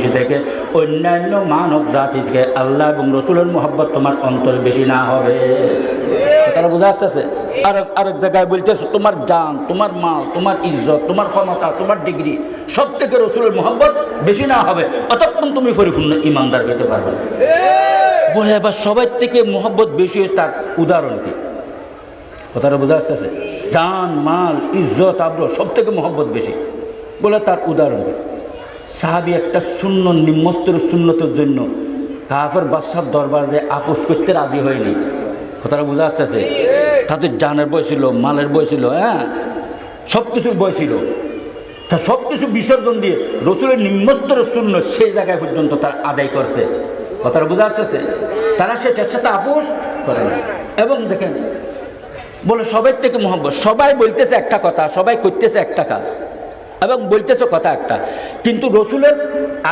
বেশি থেকে, অন্যান্য মানব জাতি থেকে আল্লাহ এবং রসুলের মোহাব্বত তোমার অন্তরে বেশি না হবে। তারা বোঝা আসতেছে? আর আরেক জায়গায় বলতেছে, তোমার জান তোমার মাল, তোমার ইজ্জত, তোমার ক্ষমতা, তোমার ডিগ্রি, সব থেকে রসুলের মোহাব্বত বেশি না হবে। অতক্ষণ তুমি পরিপূর্ণ ইমানদার হইতে পারবে বলে এবার সবাই থেকে মোহাব্বত বেশি হয়েছে তার উদাহরণ কি? কথাটা বোঝা আসতেছে? জান মাল, ইজ্জত আব্র সব থেকে মোহব্বত বেশি। বলে তার উদাহরণ কি? সাহাবি একটা শূন্য নিম্নস্তর শূন্যতের জন্য কাফের বাদশাহ দরবার যে আপোষ করতে রাজি হয়নি। কথাটা বোঝা আসতেছে? তাদের জানের বয় ছিল, মালের বয় ছিল হ্যাঁ? সব কিছুর বয় ছিল। তা সব কিছু বিসর্জন দিয়ে রসুলের নিম্নস্তরের শূন্য সেই জায়গায় পর্যন্ত তার আদায় করছে। কথাটা বোঝা আসতেছে? তারা সেটার সাথে আপোষ করে না। এবং দেখেন, বলে সবাই থেকে মোহাম্মদ সবাই বলতেছে একটা কথা, সবাই করতেছে একটা কাজ। এবং বলতেছে কথা একটা কিন্তু রসুলের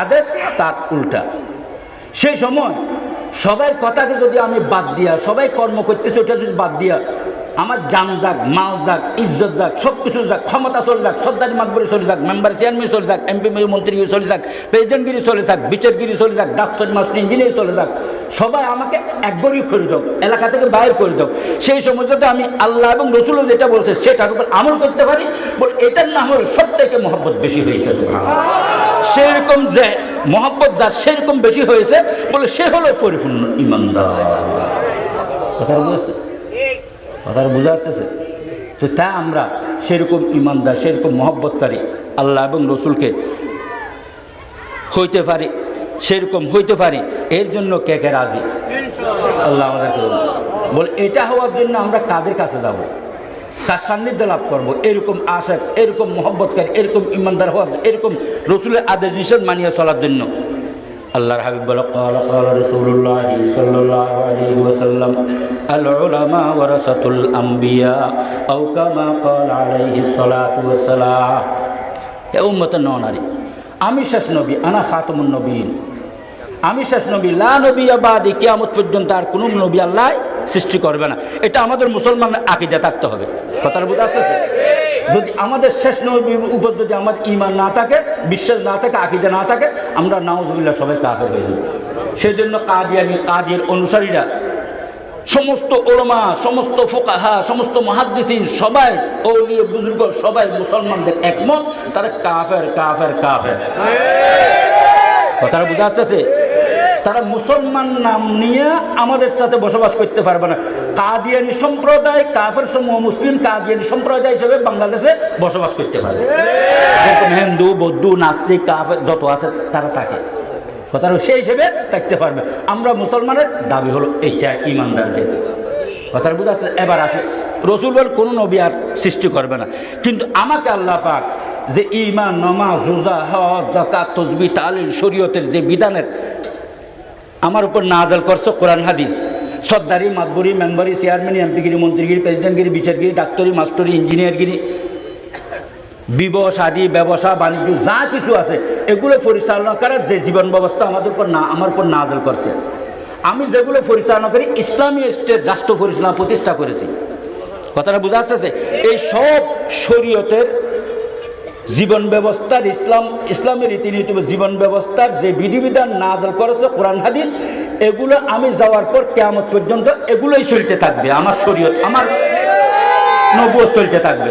আদেশ তার উল্টা। সেই সময় সবাই কথাকে যদি আমি বাদ দিয়া, সবাই কর্ম করতেছে, ওটা যদি বাদ দিয়া আমার জান যাক, মাল যাক, ইজ্জত যাক সব কিছু যাক, ক্ষমতা চলে যাক, সর্দারি মাকবরি চলে যাক, মেম্বার চেয়ারম্যান চলে যাক, এমপি মন্ত্রী চলে যাক, প্রেসিডেন্টগিরি চলে যাক, বিচারগিরি চলে যাক, ডাক্তার মাস্টার ইঞ্জিনিয়ার চলে যাক, সবাই আমাকে একগরি করে দাও, এলাকা থেকে বাইর করে দাও। সেই সময় যদি আমি আল্লাহ এবং রসুলও যেটা বলছে সেটার উপর আমল করতে পারি, বলে এটার নাম হলো সব থেকে মহব্বত বেশি হয়েছে সেরকম যে মহব্বত যার সেরকম বেশি হয়েছে, বলে সে হলো পরিপূর্ণ ইমানদার। কথা বুঝেছে কথাটা বোঝা আসতেছে। তো তা আমরা সেরকম ইমানদার, সেরকম মহব্বতকারী আল্লাহ এবং রসুলকে হইতে পারি, সেরকম হইতে পারি, এর জন্য কে কে রাজি? আল্লাহ আমাদেরকে। বলে, এটা হওয়ার জন্য আমরা কাদের কাছে যাব? কার সান্নিধ্য লাভ করব? এরকম আশা, এরকম মহব্বতকারী, এরকম ইমানদার হওয়ার, এরকম রসুলের আদেশ নিষেধ মানিয়ে চলার জন্য। আল্লাহর হাবিব বলে قال قال رسول الله صلى الله عليه وسلم العلماء ورثة الأنبياء أو كما قال عليه الصلاة والسلام এ উম্মতের ননারী আমি শেষ নবী আনা খাতমুন নবীন আমি শেষ নবী লা নবী আবাদি কিয়ামত পর্যন্ত আর কোনো নবী আল্লাহ সৃষ্টি করবে না এটা আমাদের মুসলমানের আকিদা থাকতে হবে কথার বুঝে আসতেছে যদি আমাদের শেষ নবীর উপর যদি আমার ইমান না থাকে, বিশ্বাস না থাকে, আকিদা না থাকে, আমরা নাউজুবিল্লাহ সবাই কাফের হয়ে যাব। সেই জন্য কাদিয়ানি কাদিয়ার অনুসারীরা, সমস্ত ওলমা, সমস্ত ফোকাহা, সমস্ত মহাদ্দিসিন সবাই ওলিয়ে বুজুর্গ সবাই মুসলমানদের একমত, তারা কাফের কাফের কাফের। কথাটা বুঝে আসতেছে? তারা মুসলমান নাম নিয়ে আমাদের সাথে বসবাস করতে পারবে না। কাদিয়ানি সম্প্রদায়, কাফের সমূহ মুসলিম কাদিয়ানি সম্প্রদায় হিসেবে বাংলাদেশে বসবাস করতে যেরকম হিন্দু, বৌদ্ধ, নাস্তিক, কাফের যত আছে তারা থাকে। কথা সেই হিসেবে থাকতে পারবে। আমরা মুসলমানের দাবি হলো এইটা ইমানদারদের। কথার বুঝে আসছে এবার আসে। রসুল বল, কোনো নবী আর সৃষ্টি করবে না। কিন্তু আমাকে আল্লাহ পাক যে ইমান নমাজ, রোজা জাকাত তসবি তালিল, শরীয়তের যে বিধানের আমার উপর নাজাল করছ কোরআন, হাদিস। সর্দারি, মাতবরি, মেম্বারি, চেয়ারম্যান, এমপিগিরি, মন্ত্রীগিরি, প্রেসিডেন্টগিরি, বিচারগিরি, ডাক্তারি, মাস্টরি, ইঞ্জিনিয়ারগিরি বিবস আদি ব্যবসা, বাণিজ্য, যা কিছু আছে, এগুলো পরিচালনা করার যে জীবন ব্যবস্থা আমাদের উপর না আমার উপর নাজল করছে। আমি যেগুলো পরিচালনা করি, ইসলামী স্টেট রাষ্ট্র পরিচালনা প্রতিষ্ঠা করেছি। কথাটা বোঝা আসতেছে এই সব শরীয়তের জীবন ব্যবস্থার ইসলাম ইসলামের রীতিনীতি জীবন ব্যবস্থার যে বিধিবিধান নাজল করেছে, কোরআন, হাদিস এগুলো আমি যাওয়ার পর কেমন পর্যন্ত এগুলোই চলতে থাকবে। আমার শরীয়ত, আমার নবুয় চলতে থাকবে।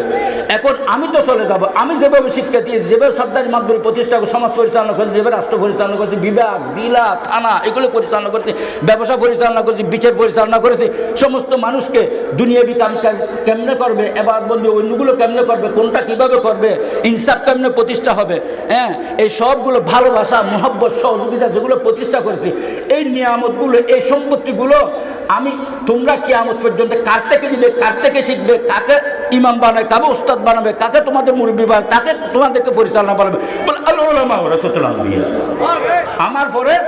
এখন আমি তো চলে যাব। আমি যেভাবে শিক্ষা দিয়েছি, যেভাবে সর্দারি মাধ্যমিক প্রতিষ্ঠা করে, সমাজ পরিচালনা করেছি, যেভাবে রাষ্ট্র পরিচালনা করেছি, বিভাগ, জেলা, থানা, এগুলো পরিচালনা করেছি, ব্যবসা পরিচালনা করেছি, বিচার পরিচালনা করেছি, সমস্ত মানুষকে দুনিয়াবি কাম কেমনে করবে? এবার বন্ধু, অন্যগুলো কেমনে করবে? কোনটা কীভাবে করবে? ইনসাফ কেমনে প্রতিষ্ঠা হবে? হ্যাঁ এই সবগুলো ভালোবাসা, মহব্বত, সহযোগিতা যেগুলো প্রতিষ্ঠা করেছি, এই নিয়ামতগুলো, এই সম্পত্তিগুলো আমি তোমরা কেয়ামত পর্যন্ত কার থেকে নিবে, কার থেকে শিখবে, কাকে ইমাম বানাবে কাকে উস্তাদ বানাবে, কাকে তোমাদের মুরব্বী বানাবে তাকে তোমাদেরকে পরিচালনা বানাবে? আমার পরে